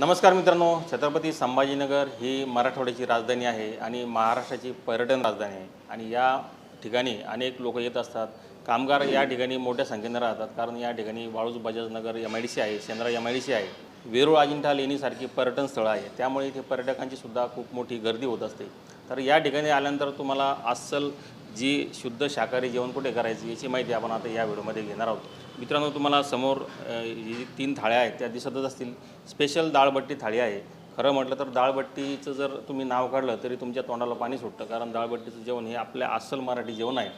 नमस्कार मित्रांनो छत्रपती संभाजीनगर ही मराठवाड्याची राजधानी आहे आणि महाराष्ट्राची पर्यटन राजधानी आहे. आणि या ठिकाणी अनेक लोक येत असतात. कामगार या ठिकाणी मोठ्या संख्येनं राहतात कारण या ठिकाणी Waluj Bajajnagar M I D C आहे Shendra M I D C आहे वेरूळ अजिंठा लेणीसारखी पर्यटन स्थळं आहे त्यामुळे इथे पर्यटकांची सुद्धा खूप मोठी गर्दी होत असते. तर या ठिकाणी आल्यानंतर तुम्हाला अस्सल जी शुद्ध शाकाहारी जेवण कुठे करायची याची माहिती आपण आता या व्हिडिओमध्ये घेणार आहोत. मित्रांनो तुम्हाला समोर जी तीन थाळ्या आहेत त्या दिसतच असतील. स्पेशल दाळबट्टी थाळी आहे. खरं म्हटलं तर दाळबट्टीचं जर तुम्ही नाव काढलं तरी तुमच्या तोंडाला पाणी सुटतं कारण दाळबट्टीचं जेवण हे आपल्या अस्सल मराठी जेवण आहे.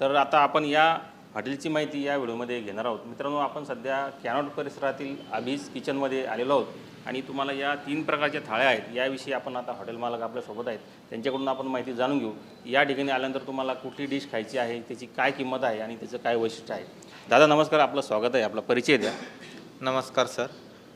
तर आता आपण या हॉटेलची माहिती या व्हिडिओमध्ये घेणार आहोत. मित्रांनो आपण सध्या कॅनॉट परिसरातील अभिज किचनमध्ये आलेलो आहोत. आणि तुम्हाला या तीन प्रकारच्या थाळ्या आहेत याविषयी आपण आता हॉटेल मालक आपल्यासोबत आहेत. त्यांच्याकडून आपण माहिती जाणून घेऊ. या ठिकाणी आल्यानंतर तुम्हाला कुठली डिश खायची आहे त्याची काय किंमत आहे आणि त्याचं काय वैशिष्ट्य आहे? दादा नमस्कार. आपलं स्वागत आहे. आपला परिचय द्या. नमस्कार सर.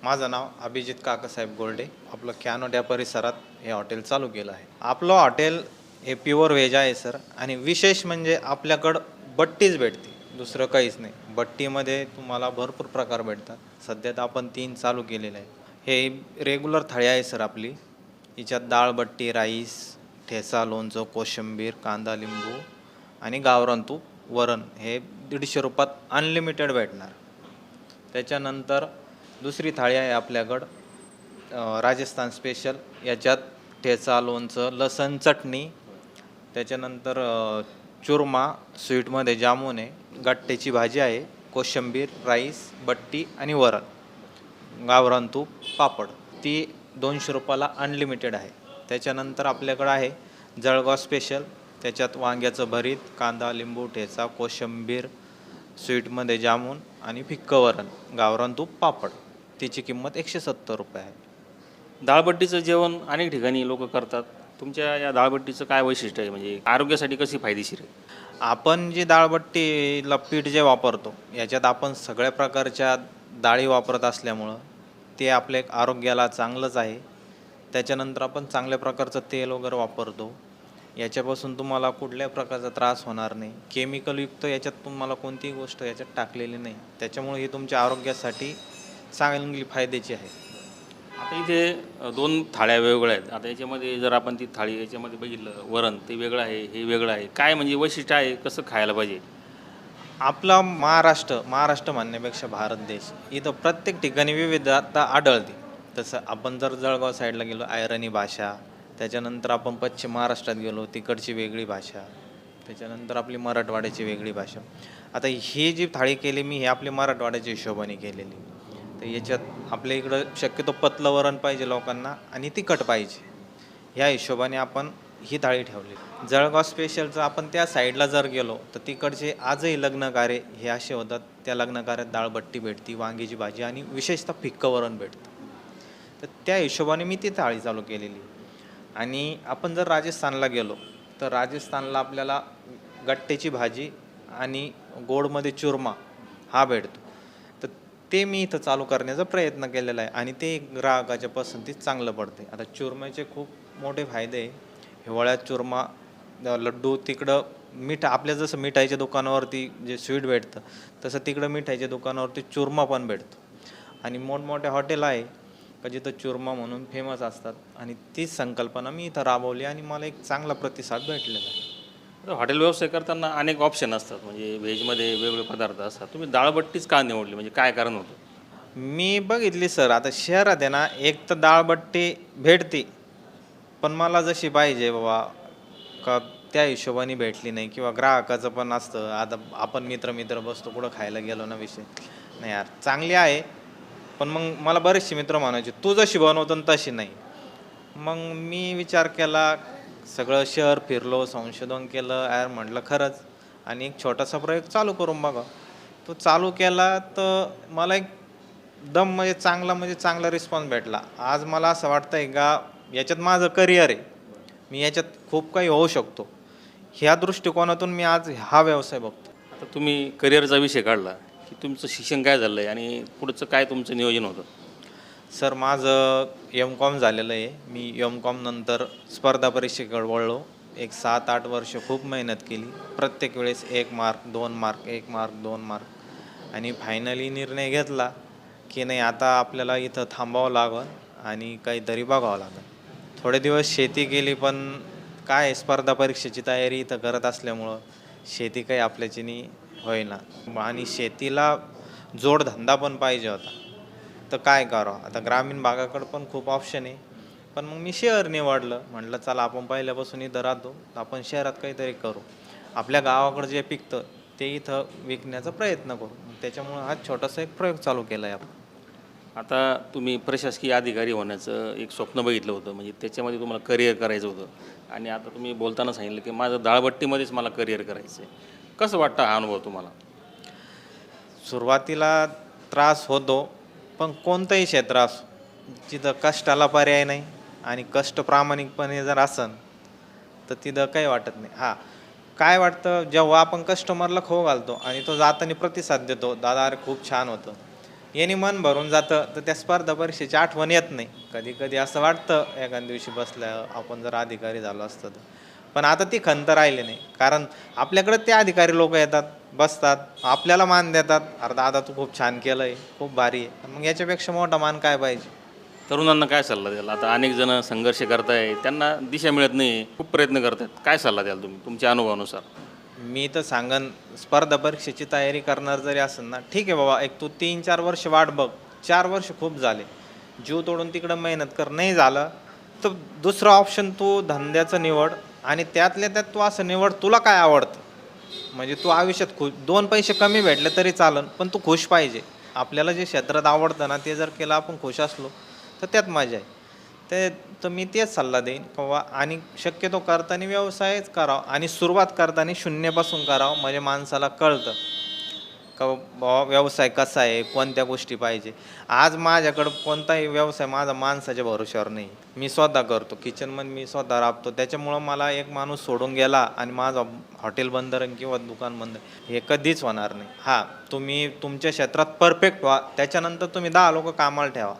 माझं नाव अभिजित काकासाहेब गोल्डे. आपलं कॅनोड्या परिसरात हे हॉटेल चालू केलं आहे. आपलं हॉटेल हे प्युअर व्हेज आहे सर. आणि विशेष म्हणजे आपल्याकडं बट्टीच भेटते. दुसरं काहीच नाही. बट्टीमध्ये तुम्हाला भरपूर प्रकार भेटतात. सध्या तर आपण तीन चालू केलेले आहे हे रेग्युलर थाळी आहे सर आपली. हिच्यात डाळ बट्टी राईस ठेचा लोणचं कोशिंबीर कांदा लिंबू आणि गावरान तूप वरण हे दीडशे रुपयात अनलिमिटेड भेटणार. त्याच्यानंतर दुसरी थाळी आहे आपल्याकडं राजस्थान स्पेशल याच्यात ठेचा लोणचं लसण चटणी त्याच्यानंतर चुरमा स्वीटमध्ये जामून आहे गट्ट्याची भाजी आहे कोशिंबीर राईस बट्टी आणि वरण. गावरान तूप पापड ती दोनशे रुपयाला अनलिमिटेड आहे. त्याच्यानंतर आपल्याकडं आहे जळगाव स्पेशल त्याच्यात वांग्याचं भरीत कांदा लिंबू ठेचा कोशिंबीर स्वीटमध्ये जामून आणि फिक्क वरण गावरान तूप पापड. तिची किंमत एकशे सत्तर रुपये आहे. डाळबट्टीचं जेवण अनेक ठिकाणी लोक करतात. तुमच्या या डाळबट्टीचं काय वैशिष्ट्य आहे? म्हणजे आरोग्यासाठी कशी फायदेशीर आहे? आपण जी डाळबट्टीला पीठ जे वापरतो याच्यात आपण सगळ्या प्रकारच्या डाळी वापरत असल्यामुळं ते आपल्या एक आरोग्याला चांगलंच आहे. त्याच्यानंतर आपण चांगल्या प्रकारचं तेल वगैरे वापरतो. याच्यापासून तुम्हाला कुठल्या प्रकारचा त्रास होणार नाही. केमिकलयुक्त याच्यात तुम्हाला कोणतीही गोष्ट याच्यात टाकलेली नाही. त्याच्यामुळे ही तुमच्या आरोग्यासाठी चांगली फायद्याची आहे. आता इथे दोन थाळ्या वेगवेगळ्या आहेत. आता याच्यामध्ये जर आपण ती थाळी याच्यामध्ये बघितलं वरण ते वेगळं आहे हे वेगळं आहे. काय म्हणजे वैशिष्ट्य आहे कसं खायला पाहिजे? आपला महाराष्ट्र महाराष्ट्र म्हणण्यापेक्षा भारत देश इथं प्रत्येक ठिकाणी विविधता आढळते. तसं आपण जर जळगाव साईडला गेलो आयरणी भाषा त्याच्यानंतर आपण पश्चिम महाराष्ट्रात गेलो तिकडची वेगळी भाषा त्याच्यानंतर आपली मराठवाड्याची वेगळी भाषा. आता ही जी थाळी केली मी ही आपली मराठवाड्याच्या हिशोबाने केलेली. तर याच्यात आपल्या इकडं शक्यतो पतलं वरण पाहिजे लोकांना आणि तिखट पाहिजे. ह्या हिशोबाने आपण ही थाळी ठेवली. जळगाव स्पेशलचं आपण त्या साईडला जर गेलो तर तिकडचे आजही लग्नकारे हे असे होतात. त्या लग्नकार्यात दाळबट्टी भेटती वांगीची भाजी आणि विशेषतः फिक्क वरण भेटतं. तर त्या हिशोबाने मी ती थाळी चालू केलेली. आणि आपण जर राजस्थानला गेलो तर राजस्थानला आपल्याला गट्ट्याची भाजी आणि गोडमध्ये चुरमा हा भेटतो. तर ते मी इथं चालू करण्याचा प्रयत्न केलेला आहे आणि ते ग्राहकाच्या पसंतीत चांगलं पडते आता चुरम्याचे खूप मोठे फायदे आहे. हिवाळ्यात चुरमा लड्डू तिकडं मीठ आपल्या जसं मिठाईच्या दुकानावरती जे स्वीट भेटतं तसं तिकडं मिठाईच्या दुकानावरती चुरमा पण भेटतो. आणि मोठमोठे हॉटेल आहे का जिथं चुरमा म्हणून फेमस असतात. आणि तीच संकल्पना मी इथं राबवली आणि मला एक चांगला प्रतिसाद भेटलेला आहे. हॉटेल व्यवसाय करताना अनेक ऑप्शन असतात. म्हणजे व्हेजमध्ये वेगवेगळे पदार्थ असतात. तुम्ही डाळबट्टीच का निवडली? म्हणजे काय कारण होतं? मी बघितली सर आता शहरात आहे ना एक तर डाळबट्टी भेटते. पण मला जशी पाहिजे बाबा का त्या हिशोबाने भेटली नाही किंवा ग्राहकाचं पण असतं. आता आपण मित्र मित्र बसतो कुठं खायला गेलो ना विषय. नाही यार चांगली आहे. पण मग मला बरेचसे मित्र म्हणायचे तू जशी बनवतो तशी नाही. मग मी विचार केला सगळं शहर फिरलो संशोधन केलं यार म्हटलं खरंच. आणि एक छोटासा प्रयोग चालू करून बघा. तो चालू केला तर मला एक दम म्हणजे चांगला म्हणजे चांगला रिस्पॉन्स भेटला. आज मला असं वाटतं आहे का याच्यात माझं करिअर आहे. मी याच्यात खूप काही होऊ शकतो. ह्या दृष्टिकोनातून मी आज हा व्यवसाय बघतो. आता तुम्ही करिअरचा विषय काढला की तुमचं शिक्षण काय झालं आहे आणि पुढचं काय तुमचं नियोजन होतं? सर माझं एम कॉम झालेलं आहे. मी एम कॉम नंतर स्पर्धा परीक्षेकडे वळलो. एक सात आठ वर्ष खूप मेहनत केली. प्रत्येक वेळेस एक मार्क दोन मार्क एक मार्क दोन मार्क आणि फायनली निर्णय घेतला की नाही आता आपल्याला इथं थांबावं लागल आणि काहीतरी बघावं लागेल. थोडे दिवस शेती केली पण काय स्पर्धा परीक्षेची तयारी इथं करत असल्यामुळं शेती काही आपल्याच्यानी होईना. आणि शेतीला जोडधंदा पण पाहिजे होता. तर काय करावं? आता ग्रामीण भागाकडं पण खूप ऑप्शन आहे. पण मग मी शहर निवडलं म्हटलं चला आपण पहिल्यापासून इथं राहतो. तर आपण शहरात काहीतरी करू. आपल्या गावाकडं जे पिकतं ते इथं विकण्याचा प्रयत्न करू. त्याच्यामुळं हा छोटासा एक प्रयोग चालू केला आहे आपण. आता तुम्ही प्रशासकीय अधिकारी होण्याचं एक स्वप्न बघितलं होतं. म्हणजे त्याच्यामध्ये तुम्हाला करिअर करायचं होतं. आणि आता तुम्ही बोलताना सांगितलं की माझं दाळबट्टीमध्येच मला करिअर करायचं आहे कसं वाटतं हा अनुभव तुम्हाला? सुरुवातीला त्रास होतो पण कोणतंही क्षेत्र असो जिथं कष्टाला पर्याय नाही आणि कष्ट प्रामाणिकपणे जर असन तर तिथं काही वाटत नाही. हां काय वाटतं जेव्हा आपण कस्टमरला खो घालतो आणि तो जाताना प्रतिसाद देतो दादा अरे खूप छान होतं. याने मन भरून जातं तर त्या स्पर्धा परीक्षेची आठवण येत नाही. कधी कधी असं वाटतं एखाद्या दिवशी बसल्या आपण जर अधिकारी झालो असतं तर. पण आता ती खंत राहिली नाही. कारण आपल्याकडे ते अधिकारी लोक येतात बसतात आपल्याला मान देतात अरे दादा तू खूप छान केलं आहे खूप भारी आहे. मग याच्यापेक्षा मोठा मान काय पाहिजे? तरुणांना काय सल्ला द्याल? आता अनेक जण संघर्ष करताय त्यांना दिशा मिळत नाही खूप प्रयत्न करतायत. काय सल्ला द्याल तुम्ही तुमच्या अनुभवानुसार? मी तर सांगन स्पर्धा परीक्षेची तयारी करणार जरी असेल ना ठीक आहे बाबा एक तू तीन चार वर्ष वाट बघ. चार वर्ष खूप झाले. जीव तोडून तिकडं मेहनत कर. नाही झालं तर दुसरं ऑप्शन तू धंद्याचं निवड आणि त्यातल्या त्यात तू असं निवड तुला काय आवडतं? म्हणजे तू आयुष्यात खुश दोन पैसे कमी भेटले तरी चालन पण तू खुश पाहिजे. आपल्याला जे क्षेत्रात आवडतं ना ते जर केलं आपण खुश असलो तर त्यात मजा आहे. ते तर मी तेच सल्ला देईन. किंवा आणि शक्यतो करताना व्यवसायच करावा आणि सुरुवात करताना शून्यपासून करावं म्हणजे माणसाला कळतं का बाबा व्यवसाय कसा आहे कोणत्या गोष्टी पाहिजे. आज माझ्याकडं कोणताही व्यवसाय माझा माणसाच्या भरोश्यावर नाही. मी स्वतः करतो. किचनमध्ये मी स्वतः राबतो. त्याच्यामुळं मला एक माणूस सोडून गेला आणि माझं हॉटेल बंद किंवा दुकान बंद हे कधीच होणार नाही. हां तुम्ही तुमच्या क्षेत्रात परफेक्ट व्हा. त्याच्यानंतर तुम्ही दहा लोक कामाला ठेवा.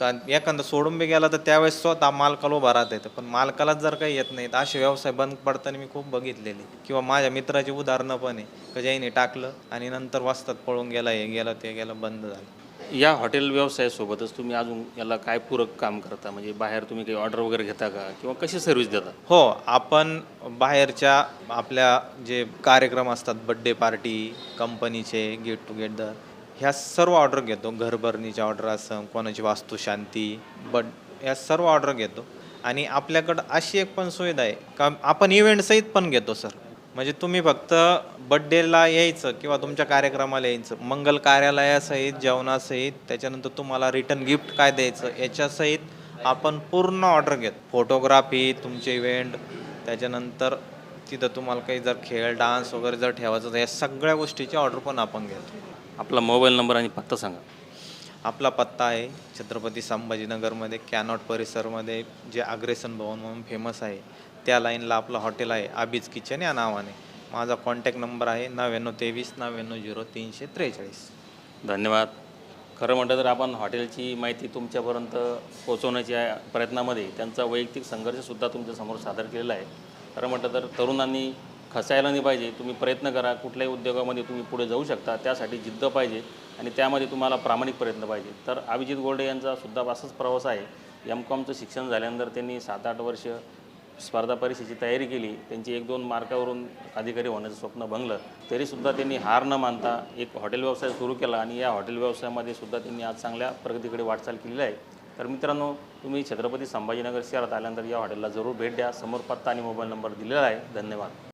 तर एखादं सोडून बी गेला तर त्यावेळेस स्वतः मालकाला उभा राहता येतं. पण मालकालाच जर काही येत नाही तर असे व्यवसाय बंद पडताना मी खूप बघितलेले. किंवा माझ्या मित्राची उदाहरणं पण आहे का ज्याने टाकलं आणि नंतर वाजतात पळून गेला हे गेलं ते गेलं बंद झालं. या हॉटेल व्यवसायासोबतच तुम्ही अजून याला काय पूरक काम करता? म्हणजे बाहेर तुम्ही काही ऑर्डर वगैरे घेता का? किंवा कशी सर्व्हिस देता? हो आपण बाहेरच्या आपल्या जे कार्यक्रम असतात बड्डे पार्टी कंपनीचे गेट टुगेदर ह्या सर्व ऑर्डर घेतो. घरभरणीची ऑर्डर असं कोणाची वास्तुशांती बट या सर्व ऑर्डर घेतो. आणि आपल्याकडं अशी एक पण सुविधा आहे का आपण इव्हेंटसहित पण घेतो सर म्हणजे तुम्ही फक्त बड्डेला यायचं किंवा तुमच्या कार्यक्रमाला यायचं मंगल कार्यालयासहित जेवणासहित त्याच्यानंतर तुम्हाला रिटर्न गिफ्ट काय द्यायचं याच्यासहित आपण पूर्ण ऑर्डर घेतो. फोटोग्राफी तुमचे इव्हेंट त्याच्यानंतर तिथं तुम्हाला काही जर खेळ डान्स वगैरे जर ठेवायचं तर या सगळ्या गोष्टीची ऑर्डर पण आपण घेतो. आपला मोबाईल नंबर आणि पत्ता सांगा. आपला पत्ता आहे छत्रपती संभाजीनगरमध्ये कॅनॉट परिसरमध्ये जे अग्रेसन भवन म्हणून फेमस आहे त्या लाईनला आपलं हॉटेल आहे आबीज किचन या नावाने. माझा कॉन्टॅक्ट नंबर आहे नव्याण्णव तेवीस नव्याण्णव झिरो तीनशे त्रेचाळीस. धन्यवाद. खरं म्हटलं तर आपण हॉटेलची माहिती तुमच्यापर्यंत पोहोचवण्याच्या प्रयत्नामध्ये. त्यांचा वैयक्तिक संघर्षसुद्धा तुमच्यासमोर सादर केलेला आहे. खरं म्हटलं तर तरुणांनी खसायला नाही पाहिजे. तुम्ही प्रयत्न करा. कुठल्याही उद्योगामध्ये तुम्ही पुढे जाऊ शकता. त्यासाठी जिद्द पाहिजे आणि त्यामध्ये तुम्हाला प्रामाणिक प्रयत्न पाहिजे. तर अभिजित गोल्डे यांचा सुद्धा असाच प्रवास आहे. एम कॉमचं शिक्षण झाल्यानंतर त्यांनी सात आठ वर्ष स्पर्धा परीक्षेची तयारी केली. त्यांची एक दोन मार्कावरून अधिकारी होण्याचं स्वप्न भंगलं. तरीसुद्धा त्यांनी हार न मानता एक हॉटेल व्यवसाय सुरू केला आणि या हॉटेल व्यवसायामध्ये सुद्धा त्यांनी आज चांगल्या प्रगतीकडे वाटचाल केलेली आहे. तर मित्रांनो तुम्ही छत्रपती संभाजीनगर शहरात आल्यानंतर या हॉटेलला जरूर भेट द्या. समोर पत्ता आणि मोबाईल नंबर दिलेला आहे. धन्यवाद.